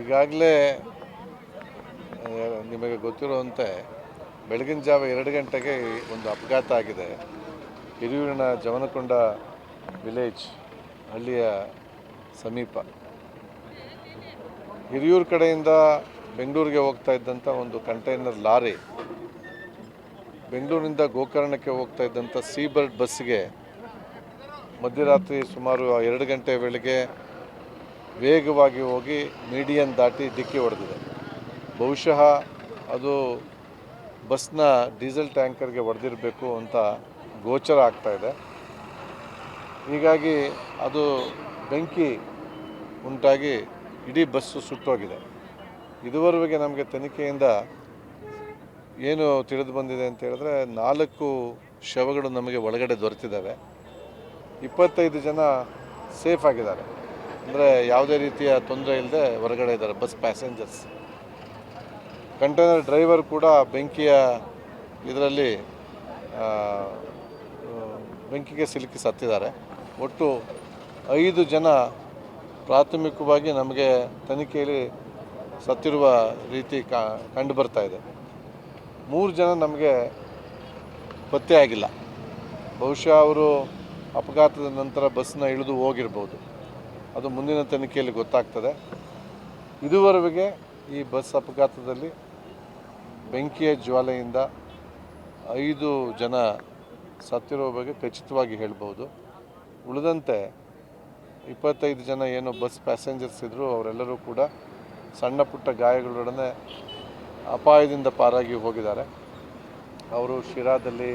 ಈಗಾಗಲೇ ನಿಮಗೆ ಗೊತ್ತಿರುವಂತೆ, ಬೆಳಗಿನ ಜಾವ ಎರಡು ಗಂಟೆಗೆ ಒಂದು ಅಪಘಾತ ಆಗಿದೆ. ಹಿರಿಯೂರಿನ ಜವನಕೊಂಡ ವಿಲೇಜ್ ಹಳ್ಳಿಯ ಸಮೀಪ. ಹಿರಿಯೂರು ಕಡೆಯಿಂದ ಬೆಂಗಳೂರಿಗೆ ಹೋಗ್ತಾ ಇದ್ದಂಥ ಒಂದು ಕಂಟೈನರ್ ಲಾರಿ, ಬೆಂಗಳೂರಿನಿಂದ ಗೋಕರ್ಣಕ್ಕೆ ಹೋಗ್ತಾ ಇದ್ದಂಥ ಸೀಬರ್ಡ್ ಬಸ್ಸಿಗೆ ಮಧ್ಯರಾತ್ರಿ ಸುಮಾರು ಎರಡು ಗಂಟೆ ವೇಳೆಗೆ ವೇಗವಾಗಿ ಹೋಗಿ ಮೀಡಿಯನ್ ದಾಟಿ ಡಿಕ್ಕಿ ಹೊಡೆದಿದೆ. ಬಹುಶಃ ಅದು ಬಸ್ನ ಡೀಸೆಲ್ ಟ್ಯಾಂಕರ್ಗೆ ಹೊಡೆದಿರಬೇಕು ಅಂತ ಗೋಚರ ಆಗ್ತಾ ಇದೆ. ಹೀಗಾಗಿ ಅದು ಬೆಂಕಿ ಉಂಟಾಗಿ ಇಡೀ ಬಸ್ಸು ಸುಟ್ಟೋಗಿದೆ. ಇದುವರೆಗೆ ನಮಗೆ ತನಿಖೆಯಿಂದ ಏನು ತಿಳಿದು ಬಂದಿದೆ ಅಂತ ಹೇಳಿದ್ರೆ ನಾಲ್ಕು ಶವಗಳು ನಮಗೆ ಒಳಗಡೆ ದೊರೆತಿದ್ದಾವೆ. ಇಪ್ಪತ್ತೈದು ಜನ ಸೇಫ್ ಆಗಿದ್ದಾರೆ. ಅಂದರೆ ಯಾವುದೇ ರೀತಿಯ ತೊಂದರೆ ಇಲ್ಲದೆ ಹೊರಗಡೆ ಇದ್ದಾರೆ ಬಸ್ ಪ್ಯಾಸೆಂಜರ್ಸ್ ಕಂಟೈನರ್ ಡ್ರೈವರ್ ಕೂಡ ಬೆಂಕಿಯ ಇದರಲ್ಲಿ ಬೆಂಕಿಗೆ ಸಿಲುಕಿ ಸತ್ತಿದ್ದಾರೆ. ಒಟ್ಟು ಐದು ಜನ ಪ್ರಾಥಮಿಕವಾಗಿ ನಮಗೆ ತನಿಖೆಯಲ್ಲಿ ಸತ್ತಿರುವ ರೀತಿ ಕಂಡು ಬರ್ತಾ ಇದೆ. ಮೂರು ಜನ ನಮಗೆ ಪತ್ತೆ ಆಗಿಲ್ಲ. ಬಹುಶಃ ಅವರು ಅಪಘಾತದ ನಂತರ ಬಸ್ನ ಇಳಿದು ಹೋಗಿರ್ಬೋದು. ಅದು ಮುಂದಿನ ತನಿಖೆಯಲ್ಲಿ ಗೊತ್ತಾಗ್ತದೆ. ಇದುವರೆಗೆ ಈ ಬಸ್ ಅಪಘಾತದಲ್ಲಿ ಬೆಂಕಿಯ ಜ್ವಾಲೆಯಿಂದ ಐದು ಜನ ಸತ್ತಿರೋ ಬಗ್ಗೆ ಖಚಿತವಾಗಿ ಹೇಳ್ಬೋದು. ಉಳಿದಂತೆ ಇಪ್ಪತ್ತೈದು ಜನ ಏನು ಬಸ್ ಪ್ಯಾಸೆಂಜರ್ಸ್ ಇದ್ದರು ಅವರೆಲ್ಲರೂ ಕೂಡ ಸಣ್ಣ ಪುಟ್ಟ ಗಾಯಗಳೊಡನೆ ಅಪಾಯದಿಂದ ಪಾರಾಗಿ ಹೋಗಿದ್ದಾರೆ. ಅವರು ಶಿರಾದಲ್ಲಿ,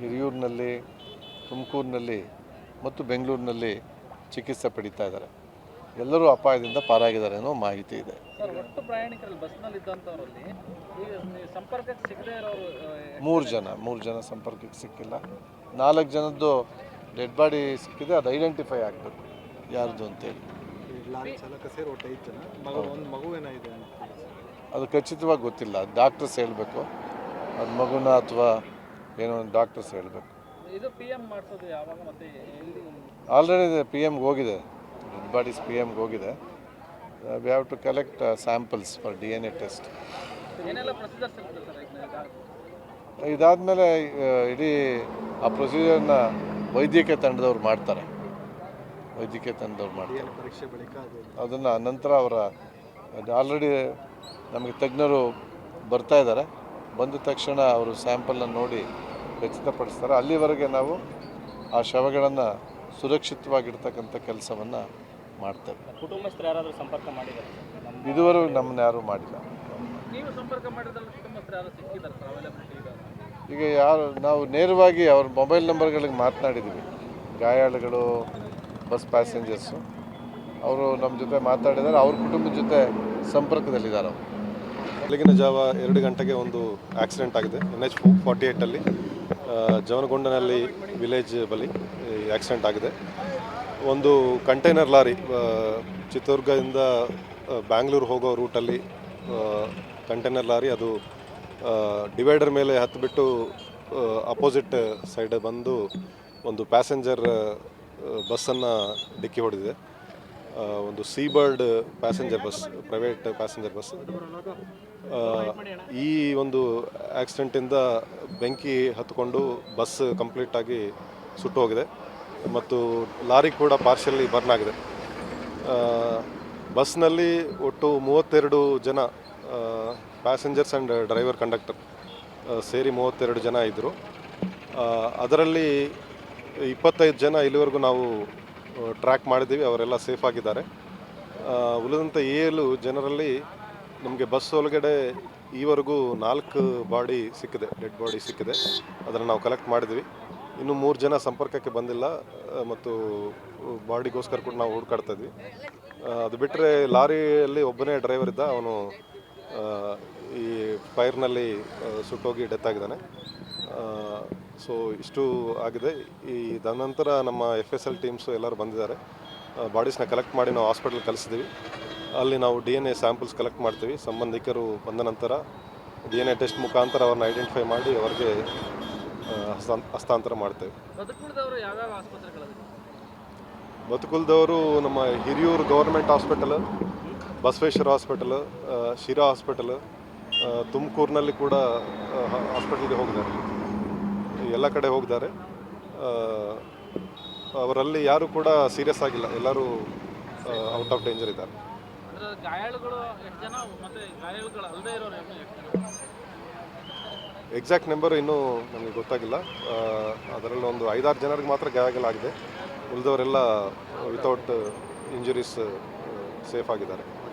ಹಿರಿಯೂರಿನಲ್ಲಿ, ತುಮಕೂರಿನಲ್ಲಿ ಮತ್ತು ಬೆಂಗಳೂರಿನಲ್ಲಿ ಚಿಕಿತ್ಸೆ ಪಡಿತಾ ಇದ್ದಾರೆ. ಎಲ್ಲರೂ ಅಪಾಯದಿಂದ ಪಾರಾಗಿದ್ದಾರೆ ಅನ್ನೋ ಮಾಹಿತಿ ಇದೆ. ಸರ್ ಒಟ್ಟು ಪ್ರಯಾಣಿಕರಲ್ಲಿ ಬಸ್ನಲ್ಲಿ ಇದ್ದಂಥವರಲ್ಲಿ ಈಗ ಸಂಪರ್ಕಕ್ಕೆ ಸಿಗದೇ ಇರೋರು ಮೂರು ಜನ? ಮೂರು ಜನ ಸಂಪರ್ಕಕ್ಕೆ ಸಿಕ್ಕಿಲ್ಲ. ನಾಲ್ಕು ಜನದ್ದು ಡೆಡ್ ಬಾಡಿ ಸಿಕ್ಕಿದೆ ಅದು ಐಡೆಂಟಿಫೈ ಆಗಬೇಕು. ಯಾರ್ದು ಅಂತೇಳಿ ಅದು ಖಚಿತವಾಗಿ ಗೊತ್ತಿಲ್ಲ. ಡಾಕ್ಟರ್ಸ್ ಹೇಳಬೇಕು. ಅದು ಮಗುನ ಅಥವಾ ಏನೋ ಒಂದು ಡಾಕ್ಟರ್ಸ್ ಹೇಳಬೇಕು. ಇದು ಪಿ ಮಾಡಿಸೋದು ಯಾವಾಗ ಮತ್ತೆ ಎಲ್ಲಿ? ಆಲ್ರೆಡಿ ಪಿ ಎಮ್ಗೆ ಹೋಗಿದೆ. ಡೆಡ್ ಬಾಡೀಸ್ ಪಿ ಎಮ್ಗೆ ಹೋಗಿದೆ. We have to collect samples for D N A test ಏನೆಲ್ಲ ಇದಾದಮೇಲೆ ಇಡೀ ಆ ಪ್ರೊಸೀಜರ್ನ ವೈದ್ಯಕೀಯ ತಂಡದವ್ರು ಮಾಡ್ತಾರೆ. ವೈದ್ಯಕೀಯ ತಂಡದವ್ರು ಮಾಡ್ತಾರೆ. ಪರೀಕ್ಷೆ ಬಳಿಕ ಅದು ಅದನ್ನು ನಂತರ ಅವರ ಆಲ್ರೆಡಿ ನಮಗೆ ತಜ್ಞರು ಬರ್ತಾ ಇದ್ದಾರೆ. ಬಂದ ತಕ್ಷಣ ಅವರು ಸ್ಯಾಂಪಲ್ನ ನೋಡಿ ಖಚಿತಪಡಿಸ್ತಾರೆ. ಅಲ್ಲಿವರೆಗೆ ನಾವು ಆ ಶವಗಳನ್ನು ಸುರಕ್ಷಿತವಾಗಿರ್ತಕ್ಕಂಥ ಕೆಲಸವನ್ನು ಮಾಡ್ತೇವೆ. ಕುಟುಂಬಸ್ಥರು ಯಾರಾದರೂ ಸಂಪರ್ಕ ಮಾಡಿದ್ದಾರೆ? ಇದುವರೆಗೂ ನಮ್ಮನ್ನ ಯಾರೂ ಮಾಡಿಲ್ಲ. ನೀವು ಸಂಪರ್ಕ ಈಗ ಯಾರು ನಾವು ನೇರವಾಗಿ ಅವ್ರ ಮೊಬೈಲ್ ನಂಬರ್ಗಳಿಗೆ ಮಾತನಾಡಿದ್ದೀವಿ ಗಾಯಾಳುಗಳು ಬಸ್ ಪ್ಯಾಸೆಂಜರ್ಸು ಅವರು ನಮ್ಮ ಜೊತೆ ಮಾತಾಡಿದ್ದಾರೆ. ಅವ್ರ ಕುಟುಂಬದ ಜೊತೆ ಸಂಪರ್ಕದಲ್ಲಿದ್ದಾರೆ ಅವರು. ಬೆಳಗಿನ ಜಾವ ಎರಡು ಗಂಟೆಗೆ ಒಂದು ಆಕ್ಸಿಡೆಂಟ್ ಆಗಿದೆ. ಎನ್ ಎಚ್ ಫಾರ್ಟಿ ಏಯ್ಟಲ್ಲಿ ಜವನಗೊಂಡನಲ್ಲಿ ವಿಲೇಜ್ ಬಳಿ ಆಕ್ಸಿಡೆಂಟ್ ಆಗಿದೆ. ಒಂದು ಕಂಟೈನರ್ ಲಾರಿ ಚಿತ್ರದುರ್ಗದಿಂದ ಬ್ಯಾಂಗ್ಳೂರು ಹೋಗೋ ರೂಟಲ್ಲಿ ಕಂಟೈನರ್ ಲಾರಿ ಅದು ಡಿವೈಡರ್ ಮೇಲೆ ಹತ್ತಿಬಿಟ್ಟು ಅಪೋಸಿಟ್ ಸೈಡ್ ಬಂದು ಒಂದು ಪ್ಯಾಸೆಂಜರ್ ಬಸ್ಸನ್ನು ಡಿಕ್ಕಿ ಹೊಡೆದಿದೆ. ಒಂದು Seabird passenger bus private passenger bus ಈ ಒಂದು ಆಕ್ಸಿಡೆಂಟಿಂದ ಬೆಂಕಿ ಹತ್ಕೊಂಡು ಬಸ್ ಕಂಪ್ಲೀಟಾಗಿ ಸುಟ್ಟು ಹೋಗಿದೆ. ಮತ್ತು ಲಾರಿ ಕೂಡ ಪಾರ್ಷಿಯಲಿ ಬರ್ನ್ ಆಗಿದೆ. ಬಸ್ನಲ್ಲಿ ಒಟ್ಟು ಮೂವತ್ತೆರಡು ಜನ ಪ್ಯಾಸೆಂಜರ್ಸ್ ಆ್ಯಂಡ್ ಡ್ರೈವರ್ ಕಂಡಕ್ಟರ್ ಸೇರಿ ಮೂವತ್ತೆರಡು ಜನ ಇದ್ದರು ಅದರಲ್ಲಿ ಇಪ್ಪತ್ತೈದು ಜನ ಇಲ್ಲಿವರೆಗೂ ನಾವು ಟ್ರ್ಯಾಕ್ ಮಾಡಿದ್ದೀವಿ, ಅವರೆಲ್ಲ ಸೇಫ್ ಆಗಿದ್ದಾರೆ. ಉಳಿದಂಥ ಏಳು ಜನರಲ್ಲಿ ನಮಗೆ ಬಸ್ ಒಳಗಡೆ ಈವರೆಗೂ ನಾಲ್ಕು ಬಾಡಿ ಸಿಕ್ಕಿದೆ, ಡೆಡ್ ಬಾಡಿ ಸಿಕ್ಕಿದೆ. ಅದನ್ನು ನಾವು ಕಲೆಕ್ಟ್ ಮಾಡಿದ್ವಿ. ಇನ್ನು ಮೂರು ಜನ ಸಂಪರ್ಕಕ್ಕೆ ಬಂದಿಲ್ಲ ಮತ್ತು ಬಾಡಿಗೋಸ್ಕರ ಕೂಡ ನಾವು ಹುಡುಕಾಡ್ತಾ ಇದ್ವಿ. ಅದು ಬಿಟ್ಟರೆ ಲಾರಿಯಲ್ಲಿ ಒಬ್ಬನೇ ಡ್ರೈವರ್ ಇದ್ದ, ಅವನು ಈ ಫೈರ್ನಲ್ಲಿ ಸುಟ್ಟೋಗಿ ಡೆತ್ ಆಗಿದ್ದಾನೆ. ಸೊ ಇಷ್ಟು ಆಗಿದೆ. ಈ ತದನಂತರ ನಮ್ಮ ಎಫ್ ಎಸ್ ಎಲ್ ಟೀಮ್ಸು ಎಲ್ಲರೂ ಬಂದಿದ್ದಾರೆ. ಬಾಡೀಸ್ನ ಕಲೆಕ್ಟ್ ಮಾಡಿ ನಾವು ಹಾಸ್ಪಿಟಲ್ ಕಳಿಸಿದ್ದೀವಿ. ಅಲ್ಲಿ ನಾವು D N A samples collect ಮಾಡ್ತೀವಿ. ಸಂಬಂಧಿಕರು ಬಂದ ನಂತರ ಡಿ ಎನ್ ಎ ಟೆಸ್ಟ್ ಮುಖಾಂತರ ಅವ್ರನ್ನ ಐಡೆಂಟಿಫೈ ಮಾಡಿ ಅವರಿಗೆ ಹಸ್ತಾಂತರ ಮಾಡ್ತೇವೆ. ಬದುಕುಲ್ದವರು ನಮ್ಮ Hiriyur government hospital Basaveshwara hospital Sira hospital ತುಮಕೂರಿನಲ್ಲಿ ಕೂಡ ಹಾಸ್ಪಿಟಲ್ಗೆ ಹೋಗಿದ್ದಾರೆ. ಎಲ್ಲ ಕಡೆ ಹೋಗಿದ್ದಾರೆ ಅವರಲ್ಲಿ ಯಾರು ಕೂಡ ಸೀರಿಯಸ್ ಆಗಿಲ್ಲ. ಎಲ್ಲರೂ ಔಟ್ ಆಫ್ ಡೇಂಜರ್ ಇದ್ದಾರೆ. ಎಕ್ಸಾಕ್ಟ್ ನಂಬರ್ ಇನ್ನೂ ನಮಗೆ ಗೊತ್ತಾಗಿಲ್ಲ. ಅದರಲ್ಲಿ ಒಂದು ಐದಾರು ಜನರಿಗೆ ಮಾತ್ರ ಗಾಯಗಳಾಗಿದೆ ಉಳಿದವರೆಲ್ಲ ವಿತೌಟ್ ಇಂಜುರೀಸ್ ಸೇಫ್ ಆಗಿದ್ದಾರೆ.